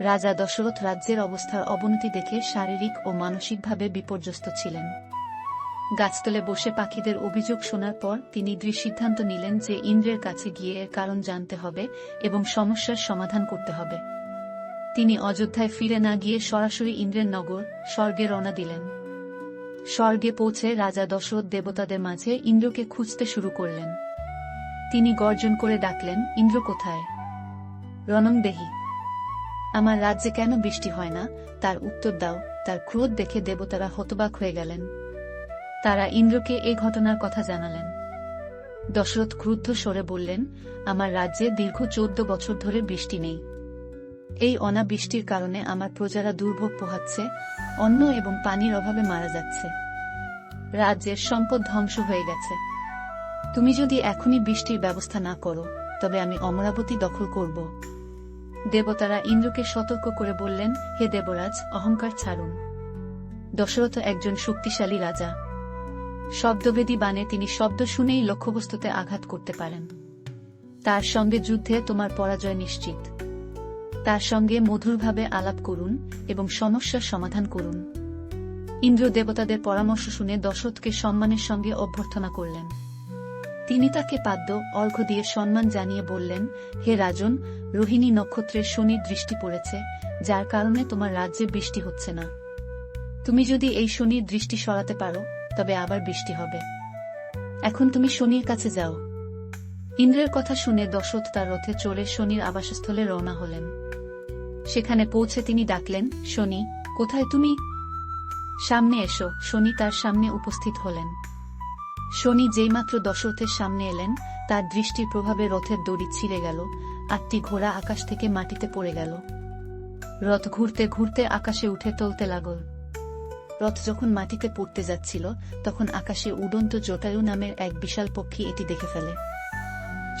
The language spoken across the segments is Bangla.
রাজা দশরথ রাজ্যের অবস্থার অবনতি দেখে শারীরিক ও মানসিকভাবে বিপর্যস্ত ছিলেন। গাছতলে বসে পাখিদের অভিযোগ শোনার পর তিনি দৃঢ় সিদ্ধান্ত নিলেন যে ইন্দ্রের কাছে গিয়ে এর কারণ জানতে হবে এবং সমস্যার সমাধান করতে হবে। তিনি অযোধ্যায় ফিরে না গিয়ে সরাসরি ইন্দ্রের নগর স্বর্গে রওনা দিলেন। স্বর্গে পৌঁছে রাজা দশরথ দেবতাদের মাঝে ইন্দ্রকে খুঁজতে শুরু করলেন। তিনি গর্জন করে ডাকলেন, ইন্দ্র কোথায়? রণং দেহি। আমার রাজ্যে কেন বৃষ্টি হয় না? তার উত্তর দাও। তার ক্রোধ দেখে দেবতারা হতবাক হয়ে গেলেন। তারা ইন্দ্রকে এই ঘটনার কথা জানালেন। দশরথ ক্রুদ্ধ স্বরে বললেন, আমার রাজ্যে দীর্ঘ চোদ্দ বছর ধরে বৃষ্টি নেই। এই অনাবৃষ্টির কারণে আমার প্রজারা দুর্ভোগ পোহাচ্ছে, অন্ন এবং পানির অভাবে মারা যাচ্ছে। রাজ্যের সম্পদ ধ্বংস হয়ে গেছে। তুমি যদি এখনই বৃষ্টির ব্যবস্থা না করো, তবে আমি অমরাবতী দখল করব। দেবতারা ইন্দ্রকে সতর্ক করে বললেন, হে দেবরাজ, অহংকার ছাড়ুন। দশরথ একজন শক্তিশালী রাজা। শব্দভেদী বানে তিনি শব্দ শুনেই লক্ষ্যবস্তুতে আঘাত করতে পারেন। তার সঙ্গে যুদ্ধে তোমার পরাজয় নিশ্চিত। তার সঙ্গে মধুরভাবে আলাপ করুন এবং সমস্যার সমাধান করুন। ইন্দ্র দেবতাদের পরামর্শ শুনে দশরথকে সম্মানের সঙ্গে অভ্যর্থনা করলেন। তিনি তাকে পাদ্য অর্ঘ্য দিয়ে সম্মান জানিয়ে বললেন, হে রাজন, রোহিণী নক্ষত্রের শনির দৃষ্টি পড়েছে, যার কারণে তোমার রাজ্যে বৃষ্টি হচ্ছে না। তুমি যদি এই শনির দৃষ্টি সরাতে পারো, তবে আবার বৃষ্টি হবে। এখন তুমি শনির কাছে যাও ইন্দ্রের কথা শুনে দশরথ তার রথে চড়ে শনির আবাসস্থলে রওনা হলেন। সেখানে পৌঁছে তিনি ডাকলেন, শনি, কোথায় তুমি? সামনে এসো শনি তার সামনে উপস্থিত হলেন। শনি যেইমাত্র দশরথের সামনে এলেন, তার দৃষ্টির প্রভাবে রথের দড়ি ছিঁড়ে গেল, আটটি ঘোড়া আকাশ থেকে মাটিতে পড়ে গেল। রথ ঘুরতে ঘুরতে আকাশে উঠে টলতে লাগল। রথ যখন মাটিতে পড়তে যাচ্ছিল, তখন আকাশে উড়ন্ত জটায়ু নামের এক বিশাল পক্ষী এটি দেখে ফেলে।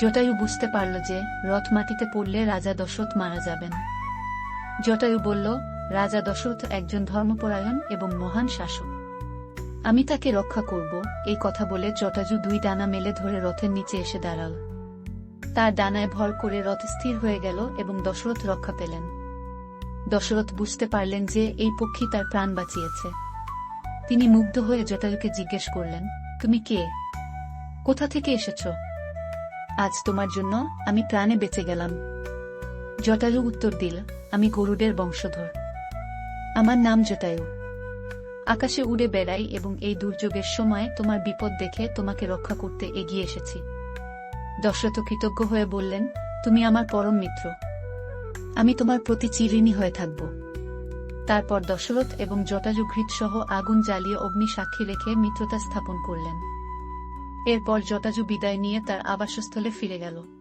জটায়ু বুঝতে পারল যে, রথ মাটিতে পড়লে রাজা দশরথ মারা যাবেন। জটায়ু বলল, রাজা দশরথ একজন ধর্মপরায়ণ এবং মহান শাসক। আমি তাকে রক্ষা করব, এই কথা বলে জটাজু দুই ডানা মেলে ধরে রথের নিচে এসে দাঁড়াল। তার ডানায় ভর করে রথ স্থির হয়ে গেল এবং দশরথ রক্ষা পেলেন। দশরথ বুঝতে পারলেন যে এই পক্ষী তার প্রাণ বাঁচিয়েছে। তিনি মুগ্ধ হয়ে জটায়ুকে জিজ্ঞেস করলেন, তুমি কে? কোথা থেকে এসেছ? আজ তোমার জন্য আমি প্রাণে বেঁচে গেলাম। জটায়ু উত্তর দিল, আমি গরুডের বংশধর। আমার নাম জটায়ু। আকাশে উড়ে বেড়াই এবং এই দুর্যোগের সময় তোমার বিপদ দেখে তোমাকে রক্ষা করতে এগিয়ে এসেছি। দশরথ কৃতজ্ঞ হয়ে বললেন, তুমি আমার পরম মিত্র। আমি তোমার প্রতি চিরিণী হয়ে থাকব। তারপর দশরথ এবং জটাজু সহ আগুন জ্বালিয়ে অগ্নি সাক্ষী রেখে মিত্রতা স্থাপন করলেন। এরপর জটাজু বিদায় নিয়ে তার আবাসস্থলে ফিরে গেল।